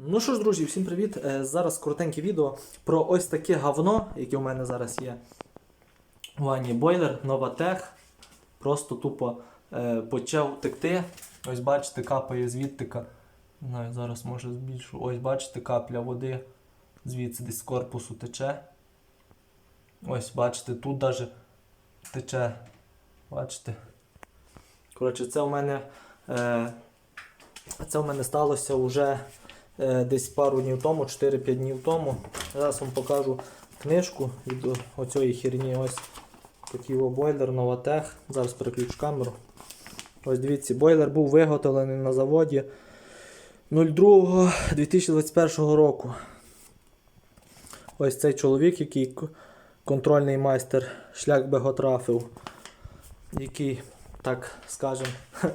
Ну що ж, друзі, всім привіт! Е, Зараз коротеньке відео про ось таке говно, яке у мене зараз є. У ванні бойлер, Новатех. Просто тупо е, почав текти. Ось бачите, капає звідтика. Знаю, зараз може збільшу. Ось бачите, капля води. Звідси десь з корпусу тече. Ось, бачите, тут навіть тече. Бачите? Коротше, це у мене. Е, це у мене сталося вже десь пару днів тому, 4-5 днів тому. Зараз вам покажу книжку від оцієї херні. Ось такий бойлер Новатех. Зараз переключу камеру. Ось дивіться, бойлер був виготовлений на заводі 02.2021 року. Ось цей чоловік, який контрольний майстер, шлях його який, так скажем,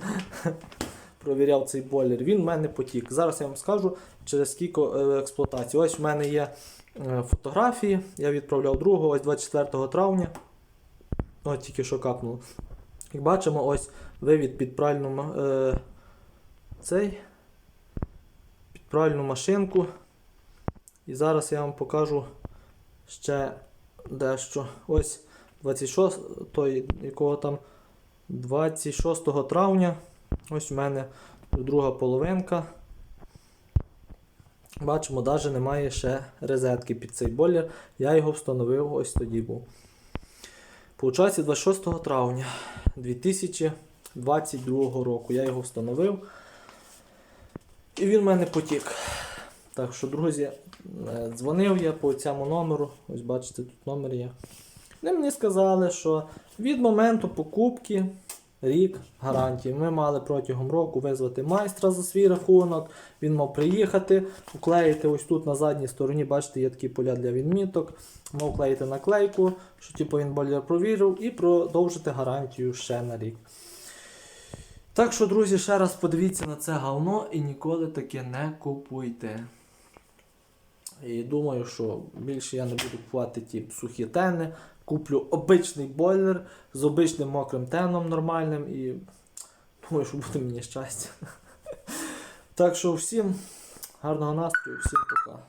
провіряв цей бойлер, він в мене потік. Зараз я вам скажу через скільки е, експлуатації. Ось в мене є е, фотографії, я відправляв другого, ось 24 травня. Ось тільки що капнуло. Як бачимо, ось вивід під пральну, е, цей, під пральну машинку. І зараз я вам покажу ще дещо. Ось 26, той, якого там 26 травня. Ось у мене друга половинка. Бачимо, навіть немає ще розетки під цей бойлер. Я його встановив ось тоді був. Получається 26 травня 2022 року. Я його встановив. І він в мене потік. Так що, друзі, е, дзвонив я по цьому номеру. Ось бачите, тут номер є. Вони мені сказали, що від моменту покупки рік гарантії. Ми мали протягом року визвати майстра за свій рахунок. Він мав приїхати, уклеїти ось тут на задній стороні, бачите, є такі поля для відміток. Мав уклеїти наклейку, що типу, він бойлер провірив, і продовжити гарантію ще на рік. Так що, друзі, ще раз подивіться на це говно і ніколи таке не купуйте. І думаю, що більше я не буду купувати ті сухі тени. Куплю обичний бойлер з обичним мокрим теном нормальним і думаю, що буде мені щастя. Так що всім гарного настрою, всім пока.